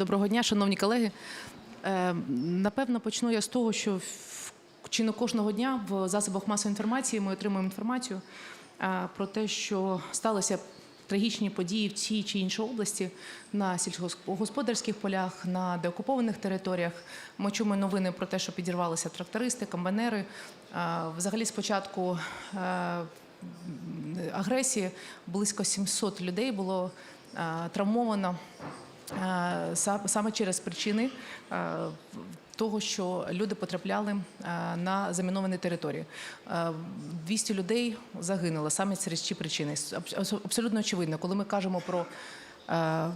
Доброго дня, шановні колеги. Е, Напевно, почну я з того, що чи не кожного дня в засобах масової інформації ми отримуємо інформацію е, про те, що сталися трагічні події в цій чи іншій області на сільськогосподарських полях, на деокупованих територіях. Ми чуємо новини про те, що підірвалися трактористи, комбайнери. Е, Взагалі, спочатку агресії близько 700 людей було травмовано саме через причини того, що люди потрапляли на заміновані території. Е, 200 людей загинуло саме через ці причини. Абсолютно очевидно, коли ми кажемо про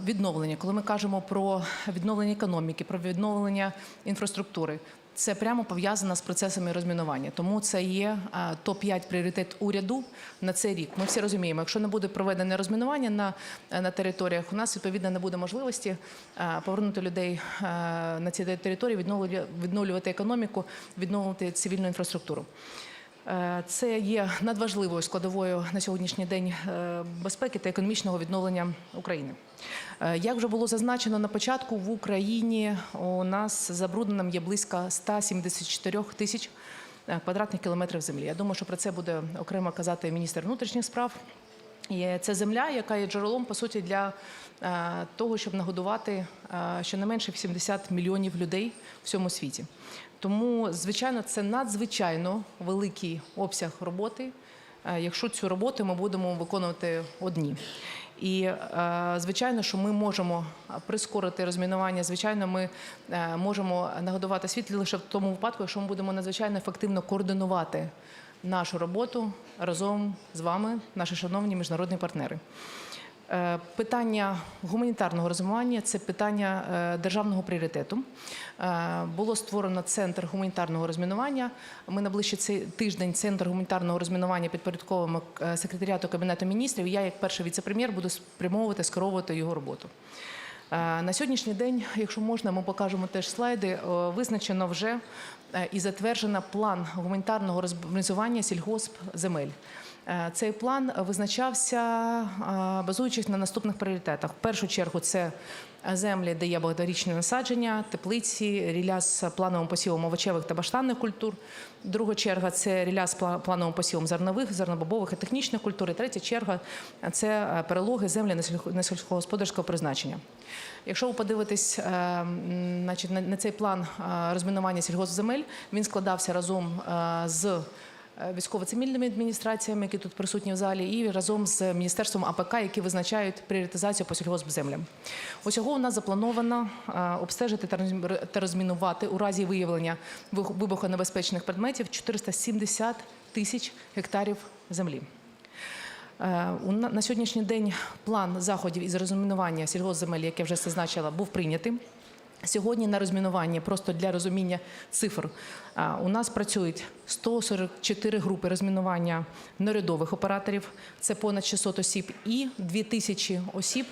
відновлення, коли ми кажемо про відновлення економіки, про відновлення інфраструктури. Це прямо пов'язано з процесами розмінування. Тому це є топ 5 пріоритет уряду на цей рік. Ми всі розуміємо, якщо не буде проведене розмінування на, на територіях, у нас відповідно не буде можливості е, повернути людей е, на ці території, відновлювати економіку, відновлювати цивільну інфраструктуру. Е, Це є надважливою складовою на сьогоднішній день е, безпеки та економічного відновлення України. Е, Як вже було зазначено на початку, в Україні у нас забрудненим є близько 174 тисяч квадратних кілометрів землі. Я думаю, що про це буде окремо казати міністр внутрішніх справ. Це земля, яка є джерелом по суті для е, того, щоб нагодувати е, щонайменше 70 мільйонів людей в всьому світі. Тому, звичайно, це надзвичайно великий обсяг роботи, е, якщо цю роботу ми будемо виконувати одні. І звичайно, що ми можемо прискорити розмінування. Звичайно, ми можемо нагодувати світ лише в тому випадку, якщо ми будемо надзвичайно ефективно координувати нашу роботу разом з вами, наші шановні міжнародні партнери. Е, Питання гуманітарного розмивання це питання е, державного пріоритету. Е, Було створено центр гуманітарного розмінування. Ми на ближчий тиждень центр гуманітарного розмінування підпорядковуємо секретаріату кабінету міністрів. Я, як перший віце-прем'єр, буду спрямовувати, скеровувати його роботу. Е, На сьогоднішній день, якщо можна, ми покажемо теж слайди. е, Визначено вже е, і затверджено план гуманітарного розмінування сільгоспземель. Е, Цей план визначався, е, базуючись на наступних пріоритетах. В першу чергу це землі, де є багаторічні насадження, теплиці, рілля з плановим посівом овочевих та баштанних культур. Друга черга це рілля з пла- плановим посівом зернових, зернобобових і технічних культур. І третя черга це е, перелоги землі на сільськогосподарського призначення. Якщо ви подивитесь е, значить, на цей план е, розмінування сільгоспземель, він складався разом е, з е, військово-цивільними адміністраціями, які тут присутні в залі, і разом з міністерством АПК, які визначають пріоритизацію по сільгоспземлям. Усього у нас заплановано е, обстежити та розмі- та розмінувати у разі виявлення вибухонебезпечних предметів 470 тисяч гектарів землі. Е, на- На сьогоднішній день план заходів із розмінування сільгоспземель, як я вже зазначила, був прийнятий. Сьогодні на розмінування, просто для розуміння цифр, е, у нас працюють 144 групи розмінування нерядових операторів, це понад 600 осіб, і 2000 осіб,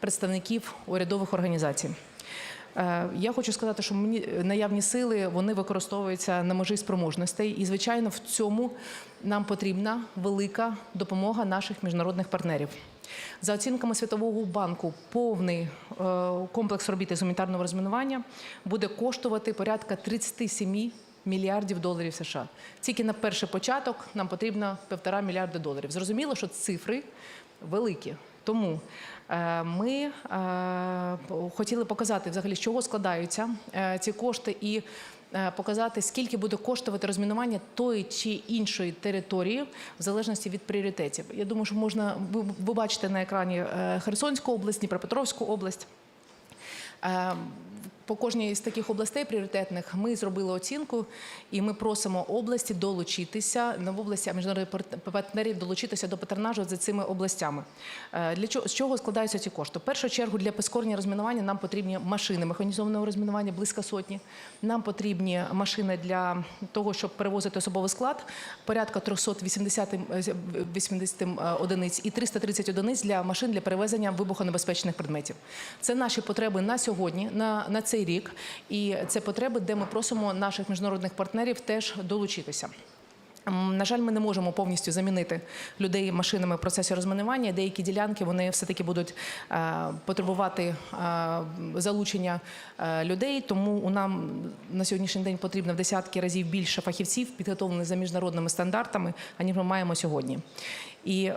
представників урядових організацій. Е, Я хочу сказати, що мені наявні сили вони використовуються на межі спроможностей, і звичайно, в цьому нам потрібна велика допомога наших міжнародних партнерів. За оцінками Світового банку, повний е, комплекс робіт із гуманітарного розмінування буде коштувати порядка 37 мільярдів доларів США. Тільки на перший початок нам потрібно півтора мільярда доларів. Зрозуміло, що цифри великі. Тому е, ми е, хотіли показати взагалі, з чого складаються ці кошти, і показати, скільки буде коштувати розмінування тої чи іншої території, в залежності від пріоритетів. Я думаю, що можна ви, бачите на екрані е, Херсонську область, Дніпропетровську область. По кожній з таких областей пріоритетних ми зробили оцінку, і ми просимо області долучитися не в області, міжнародних парт- партнерів долучитися до патронажу за цими областями. Е, Для чого з чого складаються ці кошти? В першу чергу для прискорення розмінування нам потрібні машини механізованого розмінування близько сотні. Нам потрібні машини для того, щоб перевозити особовий склад, порядка 380 е, 80 е, одиниць і 330 одиниць для машин для перевезення вибухонебезпечних предметів. Це наші потреби на сьогодні, на, на цей рік, і це потреби, де ми просимо наших міжнародних партнерів теж долучитися. На жаль, ми не можемо повністю замінити людей машинами в процесі розмінування. Деякі ділянки вони все таки будуть е, потребувати е, залучення е, людей. Тому у нам на сьогоднішній день потрібно в десятки разів більше фахівців, підготовлених за міжнародними стандартами, аніж ми маємо сьогодні. І е,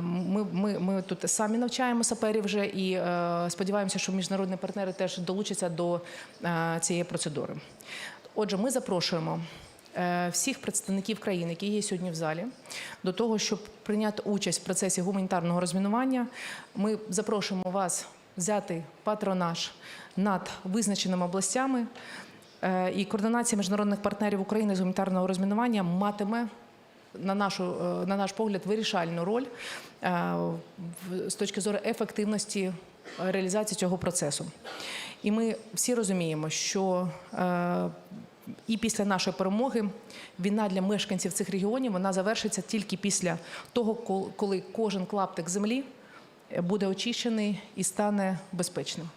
ми, ми, ми тут самі навчаємо саперів вже і е, сподіваємося, що міжнародні партнери теж долучаться до е, цієї процедури. Отже, ми запрошуємо всіх представників країн, які є сьогодні в залі, до того, щоб прийняти участь в процесі гуманітарного розмінування. Ми запрошуємо вас взяти патронаж над визначеними областями. І координація міжнародних партнерів України з гуманітарного розмінування матиме на нашу е, на наш погляд вирішальну роль е, з точки зору ефективності реалізації цього процесу. І ми всі розуміємо, що е, і після нашої перемоги війна для мешканців цих регіонів вона завершиться тільки після того, коли кожен клаптик землі буде очищений і стане безпечним.